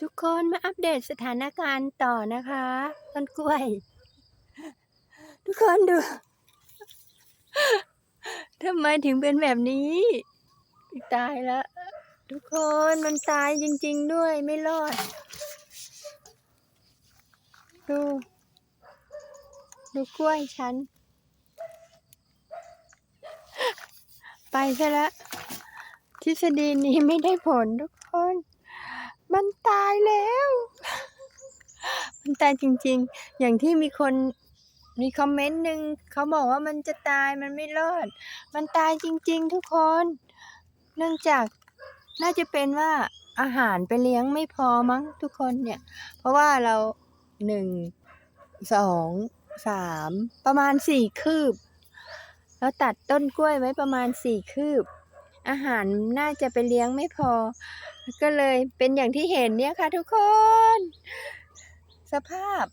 ทุกคนมาอัปเดตสถานการณ์ต่อนะคะต้นกล้วย ทุกคนดูทำไมถึงเป็นแบบนี้ ตายแล้ว ทุกคนมันตายจริง ๆ ด้วยไม่รอด ดู ดูกล้วยฉัน ไปซะแล้วทฤษฎีนี้ไม่ได้ผลทุกคน มันตายแล้ว มันตายจริง ๆ อย่างที่มีคนมีคอมเมนต์หนึ่งเขาบอกว่ามันจะตายมันไม่รอด มันตายจริง ๆ ทุกคน เนื่องจากน่าจะเป็นว่าอาหารไปเลี้ยงไม่พอมั้งทุกคนเนี่ย เพราะว่าเราหนึ่งสองสามประมาณสี่คืบ แล้วตัดต้นกล้วยไว้ประมาณสี่คืบ อาหารน่าจะไปเลี้ยงไม่พอ ก็เลยเป็นอย่างที่เห็นเนี่ยค่ะทุกคน สภาพ